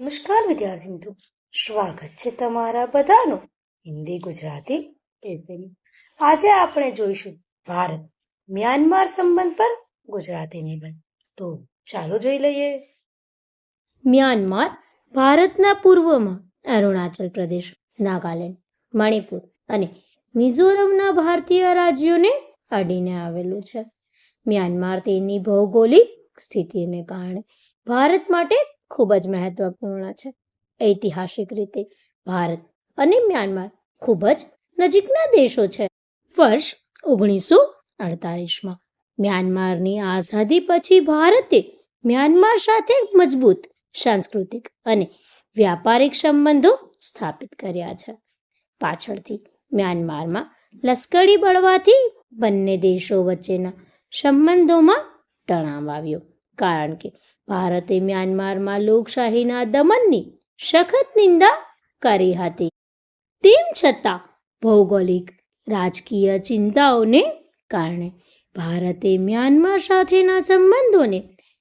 નમસ્કાર વિદ્યાર્થી મિત્રો સ્વાગત છે તમારા બધાનું હિન્દી ગુજરાતી એસેની આજે આપણે જોઈશું ભારત મ્યાનમાર સંબંધ પર ગુજરાતી નિબંધ તો ચાલો જોઈ લઈએ મ્યાનમાર ભારતના પૂર્વમાં અરુણાચલ પ્રદેશ નાગાલેન્ડ મણિપુર અને મિઝોરમના ભારતીય રાજ્યોને અડીને આવેલું છે મ્યાનમાર તેની ભૌગોલિક સ્થિતિને કારણે ભારત માટે ખૂબ જ મહત્વપૂર્ણ છે. ઐતિહાસિક રીતે ભારત અને મ્યાનમાર ખૂબ જ નજીકના દેશો છે. વર્ષ ઓગણીસો અડતાલીસમાં મ્યાનમારની આઝાદી પછી ભારતે મ્યાનમાર સાથે મજબૂત સાંસ્કૃતિક અને વ્યાપારિક સંબંધો સ્થાપિત કર્યા છે. પાછળથી મ્યાનમારમાં લશ્કરી બળવાથી બંને દેશો વચ્ચેના સંબંધોમાં તણાવ આવ્યો. કારણ કે ભારતે મ્યાનમારમાં લોકશાહીના દમનની સખત નિંદા કરી હતી. તેમ છતાં ભૌગોલિક રાજકીય ચિંતાઓને કારણે ભારતે મ્યાનમાર સાથેના સંબંધોને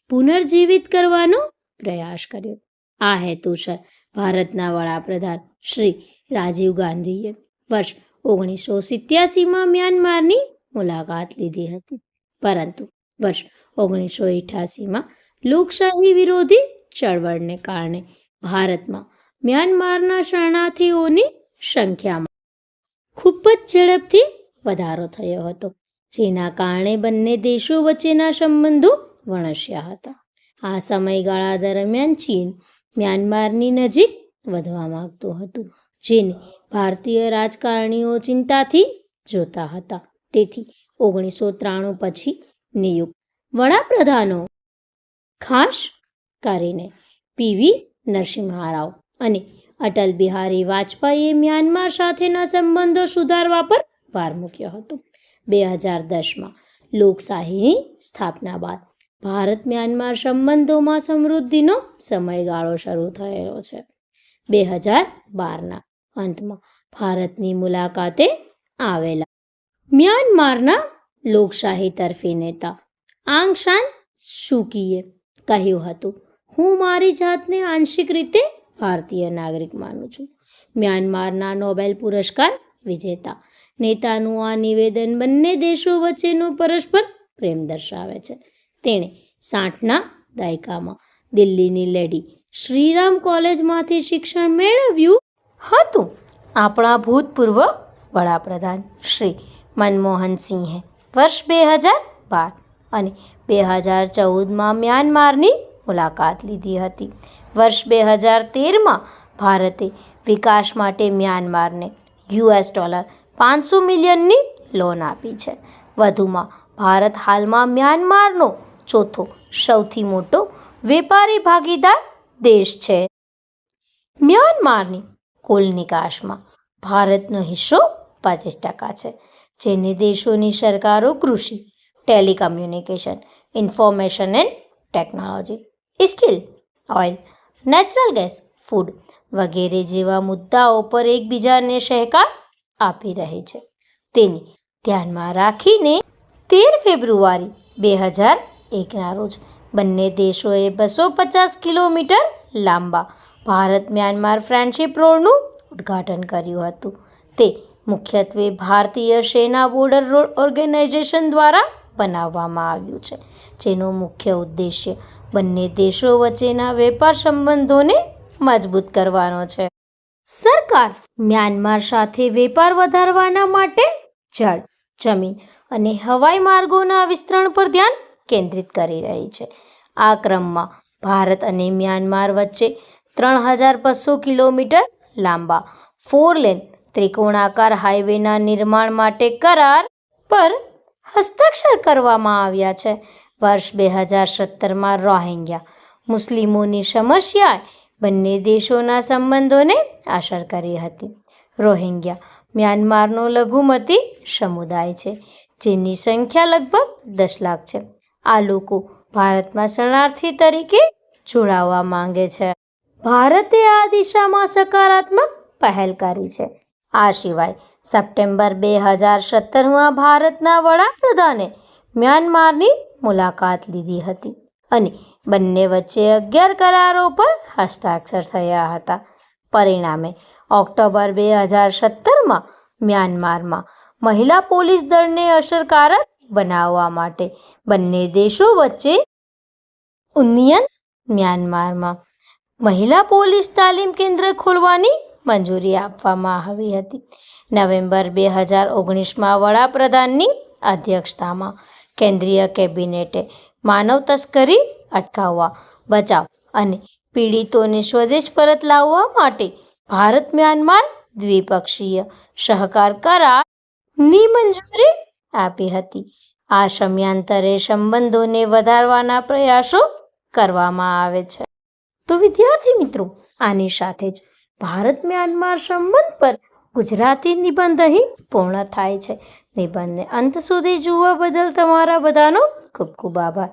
પુનર્જીવિત કરવાનો પ્રયાસ કર્યો. આ હેતુસર ભારતના વડાપ્રધાન શ્રી રાજીવ ગાંધીએ વર્ષ ઓગણીસો સિત્યાસીમાં મ્યાનમારની મુલાકાત લીધી હતી. પરંતુ વર્ષ ઓગણીસો અઠ્યાસીમાં લોકશાહી વિરોધી ચળવળને કારણે ભારતમાં મ્યાનમારના શરણાર્થીઓની સંખ્યામાં ખૂબ જ ઝડપથી વધારો થયો હતો, જેના કારણે બંને દેશો વચ્ચેના સંબંધો વણસ્યા હતા. આ સમયગાળા દરમિયાન ચીન મ્યાનમારની નજીક વધવા માંગતું હતું, જેને ભારતીય રાજકારણીઓ ચિંતાથી જોતા હતા. તેથી ઓગણીસો ત્રાણું પછી નિયુક્ત વડાપ્રધાનો ખાસ કરીને પીવી નરસિંહા રાવ અને અટલ બિહારી વાજપેયીએ મ્યાનમાર સાથેના સંબંધો સુધારવા પર ભાર મૂક્યો હતો. બે હજાર દસમાં લોકશાહીની સ્થાપના બાદ ભારત મ્યાનમાર સંબંધોમાં સમૃદ્ધિનો સમયગાળો શરૂ થયો છે. બે હજાર બારના અંતમાં ભારતની મુલાકાતે આવેલા મ્યાનમારના લોકશાહી તરફી નેતા આંગ સાન સુકીએ કહ્યું હતું. હું મારી જાતને આંશિક રીતે ભારતીય નાગરિક માનું છું. મ્યાનમારના નોબેલ પુરસ્કાર વિજેતા. નેતાનું આ નિવેદન બંને દેશો વચ્ચેનો પરસ્પર પ્રેમ દર્શાવે છે. તેણે સાઠના દાયકામાં દિલ્હીની લેડી શ્રીરામ કોલેજમાંથી શિક્ષણ મેળવ્યું હતું. આપણા ભૂતપૂર્વ વડાપ્રધાન શ્રી મનમોહન સિંહે વર્ષ બે હજાર બાર અને બે હજાર ચૌદમાં મ્યાનમારની મુલાકાત લીધી હતી. વર્ષ બે હજાર તેરમાં ભારતે વિકાસ માટે મ્યાનમારને યુએસ ડોલર પાંચસો મિલિયનની લોન આપી છે. વધુમાં, ભારત હાલમાં મ્યાનમારનો ચોથો સૌથી મોટો વેપારી ભાગીદાર દેશ છે. મ્યાનમારની કુલ નિકાસમાં ભારતનો હિસ્સો પચીસ ટકા છે, જેને દેશોની સરકારો કૃષિ telecommunication information and technology steel oil natural gas food વગેરે જેવા મુદ્દાઓ પર એકબીજાને સહકાર આપી રહી છે. તેને ધ્યાનમાં રાખીને તેર ફેબ્રુઆરી બે હજાર એકના રોજ બંને દેશોએ બસો પચાસ કિલોમીટર લાંબા ભારત મ્યાનમાર ફ્રેન્ડશિપ રોડનું ઉદ્ઘાટન કર્યું હતું. તે મુખ્યત્વે ભારતીય સેના બોર્ડર રોડ ઓર્ગેનાઇઝેશન દ્વારા બનાવવામાં આવ્યું છે. જેનો મુખ્ય ઉદ્દેશ્ય બંને દેશો વચ્ચેના વેપાર સંબંધોને મજબૂત કરવાનો છે. સરકાર મ્યાનમાર સાથે વેપાર વધારવાના માટે જળ, જમીન અને હવાઈ માર્ગોના વિસ્તરણ પર ધ્યાન કેન્દ્રિત કરી રહી છે. આ ક્રમમાં ભારત અને મ્યાનમાર વચ્ચે ત્રણ હજાર બસો કિલોમીટર લાંબા ફોર લેન ત્રિકોણાકાર હાઈવેના નિર્માણ માટે કરાર પર હસ્તાક્ષર કરવામાં આવ્યા છે. વર્ષ બે હજાર સત્તરમાં રોહિંગ્યા. મુસ્લિમોની સમસ્યાએ બંને દેશોના સંબંધોને અસર કરી હતી. રોહિંગ્યા મ્યાનમારનો લઘુમતી સમુદાય છે, જેની સંખ્યા લગભગ દસ લાખ છે. આ લોકો ભારતમાં શરણાર્થી તરીકે જોડાવા માંગે છે. ભારતે આ દિશામાં સકારાત્મક પહેલ કરી છે. આ સિવાય સપ્ટેમ્બર બે હજાર સત્તરમાં ભારતના વડાપ્રધાને મ્યાનમારની મુલાકાત લીધી હતી અને બંને વચ્ચે અગિયાર કરારો પર હસ્તાક્ષર થયા હતા. પરિણામે ઓક્ટોબર બે હજાર સત્તરમાં મ્યાનમારમાં મહિલા પોલીસ દળને અસરકારક બનાવવા માટે બંને દેશો વચ્ચે ઉન્નયન મ્યાનમારમાં મહિલા પોલીસ તાલીમ કેન્દ્ર ખોલવાની મંજૂરી આપવામાં આવી હતી. નવેમ્બર બે હજાર ઓગણીસમાં વડાપ્રધાનની અધ્યક્ષતામાં કેન્દ્રીય કેબિનેટે માનવ તસ્કરી અટકાવવા, બચાવ અને પીડિતોને સ્વદેશ પરત લાવવા માટે ભારત મ્યાનમાર દ્વિપક્ષીય સહકાર કરારની મંજૂરી આપી હતી. આ સમયાંતરે સંબંધોને વધારવાના પ્રયાસો કરવામાં આવે છે. તો વિદ્યાર્થી મિત્રો, આની સાથે જ ભારત મ્યાનમાર સંબંધ પર ગુજરાતી નિબંધ અહીં પૂર્ણ થાય છે. નિબંધને અંત સુધી જોવા બદલ તમારા બધાનો ખૂબ ખૂબ આભાર.